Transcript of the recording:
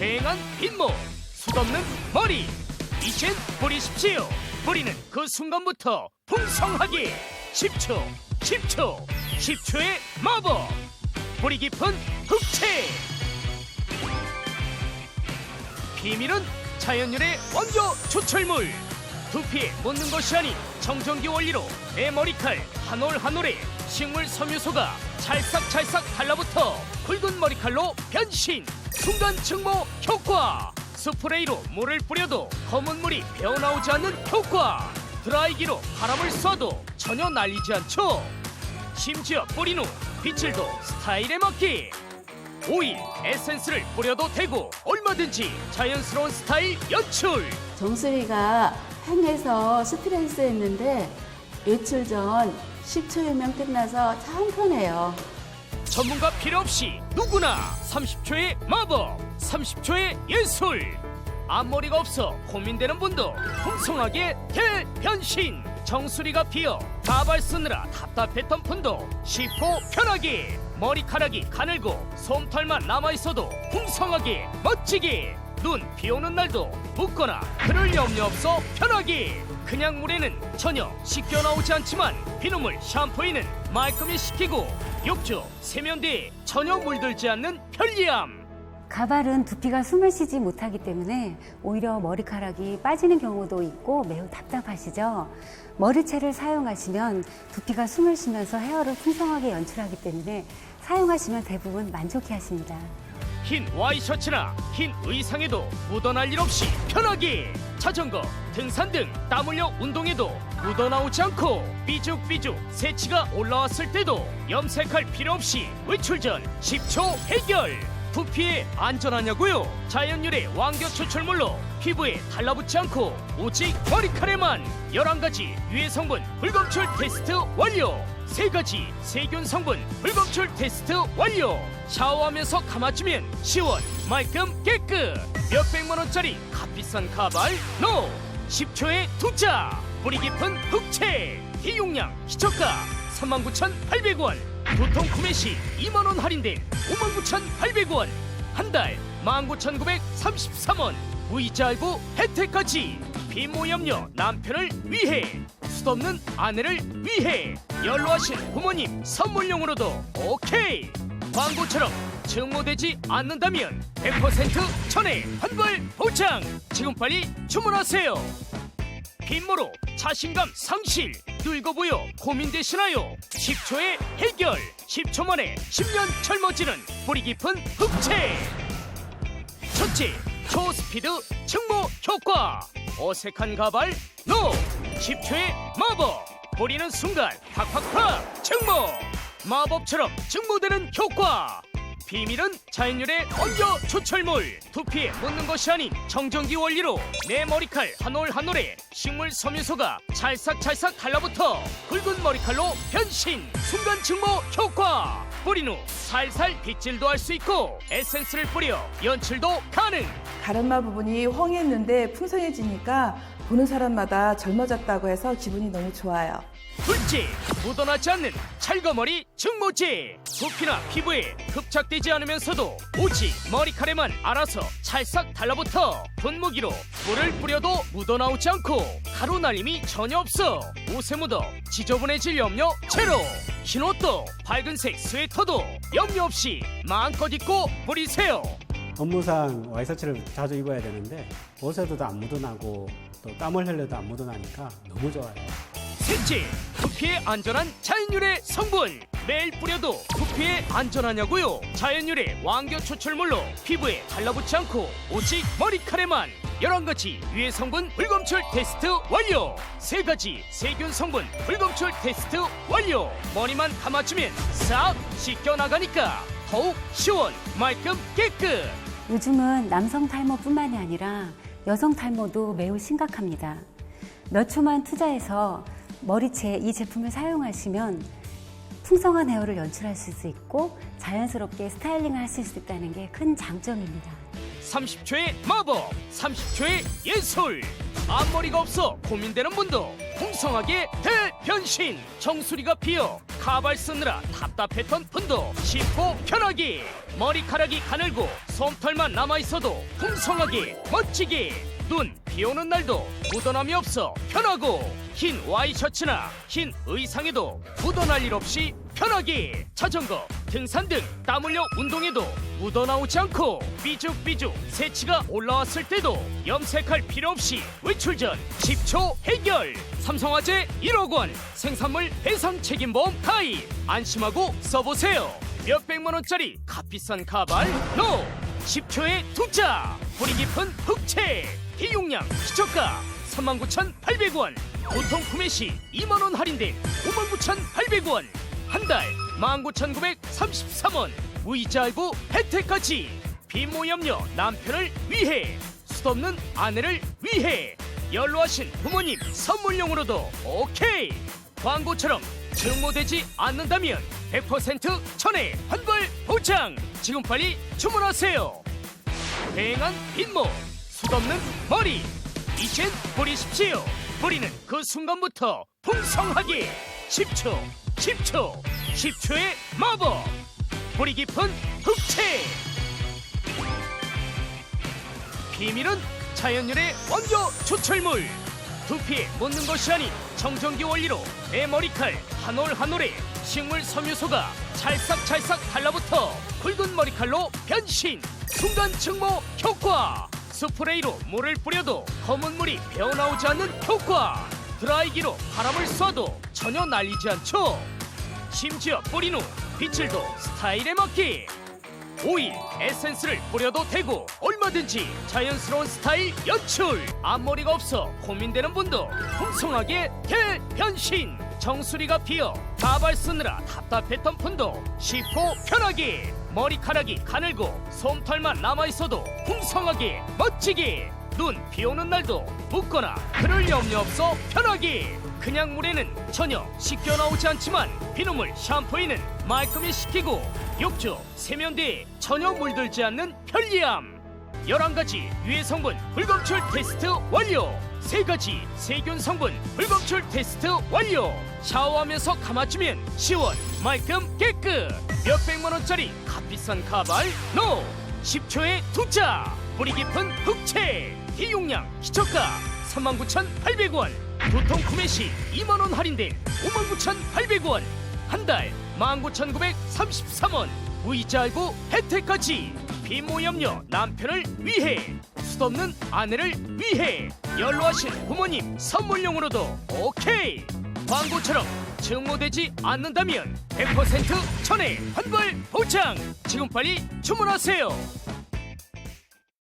휑한 빈모 숱없는 머리. 이젠 뿌리십시오. 뿌리는 그 순간부터 풍성하게 10초 10초 10초의 마법. 뿌리 깊은 흑채 비밀은 자연열의 원조 조철물. 두피에 묻는 것이 아닌 정전기 원리로 내 머리칼 한 올 한 올에 식물 섬유소가 찰싹찰싹 달라붙어 굵은 머리칼로 변신 순간 증모 효과. 스프레이로 물을 뿌려도 검은 물이 배어나오지 않는 효과. 드라이기로 바람을 쏴도 전혀 날리지 않죠. 심지어 뿌린 후 빛을 도 스타일에 맞게. 오일, 에센스를 뿌려도 되고 얼마든지 자연스러운 스타일 연출. 정수리가 팽해서 스트레스 했는데 며칠 전 10초이면 끝나서 참 편해요. 전문가 필요 없이 누구나 30초의 마법 30초의 예술. 앞머리가 없어 고민되는 분도 풍성하게 대변신. 정수리가 비어 가발 쓰느라 답답했던 분도 쉽고 편하게 머리카락이 가늘고 솜털만 남아있어도 풍성하게 멋지게 눈 비 오는 날도 붓거나 그럴 염려 없어 편하게 그냥 물에는 전혀 씻겨 나오지 않지만 비누물 샴푸에는 말끔히 식히고 욕조 세면대에 전혀 물들지 않는 편리함 가발은 두피가 숨을 쉬지 못하기 때문에 오히려 머리카락이 빠지는 경우도 있고 매우 답답하시죠. 머리채를 사용하시면 두피가 숨을 쉬면서 헤어를 풍성하게 연출하기 때문에 사용하시면 대부분 만족해 하십니다. 흰 와이셔츠나 흰 의상에도 묻어날 일 없이 편하게 자전거, 등산 등 땀 흘려 운동해도 묻어나오지 않고 삐죽삐죽 새치가 올라왔을 때도 염색할 필요 없이 외출 전 10초 해결 두피에 안전하냐고요? 자연유래 왕겨 추출물로 피부에 달라붙지 않고 오직 머리카락에만 11가지 유해 성분 불검출 테스트 완료 세 가지 세균 성분 불검출 테스트 완료. 샤워하면서 감아주면 시원 말끔 깨끗. 몇백만 원짜리 값비싼 가발 노. 10초에 두자. 뿌리 깊은 흑채. 대용량 희저가 39,800원. 보통 구매 시 2만 원 할인된 59,800원. 한 달 19,933원. 무이자 알고 혜택까지. 비모염려 남편을 위해 숱없는 아내를 위해 연로하신 부모님 선물용으로도 오케이. 광고처럼 증모되지 않는다면 100% 천에 환불 보장. 지금 빨리 주문하세요. 빈모로 자신감 상실 늙어 보여 고민되시나요? 10초의 해결 10초 만에 10년 젊어지는 뿌리 깊은 흑채. 첫째, 초스피드 증모 효과. 어색한 가발 노. 10초의 마법. 뿌리는 순간 팍팍팍 증모. 마법처럼 증모되는 효과. 비밀은 자연유래 원조 추출물 두피에 묻는 것이 아닌 정전기 원리로 내 머리칼 한 올 한 올에 식물 섬유소가 찰싹찰싹 달라붙어 굵은 머리칼로 변신 순간 증모 효과 뿌린 후 살살 빗질도 할 수 있고 에센스를 뿌려 연출도 가능 가르마 부분이 헝했는데 풍성해지니까 보는 사람마다 젊어졌다고 해서 기분이 너무 좋아요. 둘째 묻어나지 않는 찰거머리 증모제 두피나 피부에 흡착되지 않으면서도 오직 머리카락만 알아서 찰싹 달라붙어 분무기로 물을 뿌려도 묻어나오지 않고 가루 날림이 전혀 없어 옷에 묻어 지저분해질 염려 제로 흰 옷도 밝은색 스웨터도 염려 없이 마음껏 입고 뿌리세요 업무상 와이셔츠를 자주 입어야 되는데 옷에도 안 묻어나고 또 땀을 흘려도 안 묻어나니까 너무 좋아요. 셋째, 두피에 안전한 자연유래 성분. 매일 뿌려도 두피에 안전하냐고요? 자연유래 왕겨 추출물로 피부에 달라붙지 않고 오직 머리카락에만 11가지 유해 성분 불검출 테스트 완료. 3가지 세균 성분 불검출 테스트 완료. 머리만 감아주면 싹 씻겨 나가니까 더욱 시원, 말끔, 깨끗. 요즘은 남성 탈모뿐만이 아니라 여성 탈모도 매우 심각합니다. 몇 초만 투자해서 머리채 이 제품을 사용하시면 풍성한 헤어를 연출하실 수 있고 자연스럽게 스타일링을 하실 수 있다는 게 큰 장점입니다. 30초의 마법, 30초의 예술. 앞머리가 없어 고민되는 분도 풍성하게 대변신. 정수리가 비어 카발 쓰느라 답답했던 분도 쉽고 편하게 머리카락이 가늘고 솜털만 남아있어도 풍성하게 멋지게 눈 비오는 날도 묻어남이 없어 편하고. 흰 와이셔츠나 흰 의상에도 묻어날 일 없이 편하게 자전거 등산 등 땀 흘려 운동해도 묻어나오지 않고 삐죽삐죽 새치가 올라왔을 때도 염색할 필요 없이 외출 전 10초 해결. 삼성화재 1억 원 생산물 배상 책임보험 가입. 안심하고 써보세요. 몇백만 원짜리 값비싼 가발 노! 10초의 투자. 뿌리 깊은 흑채 비용량 기저가 39,800원. 보통 구매 시 2만 원 할인된 59,800원 한 달 19,933원 무이자 할부 혜택까지. 비모염려 남편을 위해 수없는 아내를 위해. 연로하신 부모님 선물용으로도 오케이. 광고처럼 증모되지 않는다면 100% 천에 환불 보장. 지금 빨리 주문하세요. 휑한 빈모 수없는 머리. 이젠 뿌리십시오. 뿌리는 그 순간부터 풍성하게. 10초 10초 10초의 마법. 뿌리 깊은 흑채. 비밀은 자연열의 원료 추출물. 두피에 묻는 것이 아닌 정전기 원리로 내 머리칼 한 올 한 올에 식물 섬유소가 찰싹찰싹 달라붙어 굵은 머리칼로 변신. 순간 증모 효과. 스프레이로 물을 뿌려도 검은 물이 배어나오지 않는 효과 드라이기로 바람을 쏴도 전혀 날리지 않죠. 심지어 뿌린 후 빗질도 스타일에 맞게 오일, 에센스를 뿌려도 되고 얼마든지 자연스러운 스타일 연출. 앞머리가 없어 고민되는 분도 풍성하게 대변신. 정수리가 비어 가발 쓰느라 답답했던 분도 쉽고 편하게 머리카락이 가늘고 솜털만 남아있어도 풍성하게 멋지게 눈 비 오는 날도 묻거나 그럴 염려 없어 편하게 그냥 물에는 전혀 씻겨 나오지 않지만 비눗물 샴푸에는 말끔히 식히고 욕조 세면대에 전혀 물들지 않는 편리함. 11가지 유해 성분 불검출 테스트 완료. 3가지 세균 성분 불검출 테스트 완료. 샤워하면서 감아주면 시원 말끔 깨끗. 몇백만 원짜리 값비싼 가발 노! 10초의 투자. 뿌리 깊은 흑채 비용량 기초가 39,800원. 보통 구매 시 2만원 할인된 59,800원. 한 달 19,933원. 무이자 할부 혜택까지. 비모염려 남편을 위해. 수없는 아내를 위해. 연로하신 부모님 선물용으로도 오케이. 광고처럼 증모되지 않는다면 100% 천에 환불 보장. 지금 빨리 주문하세요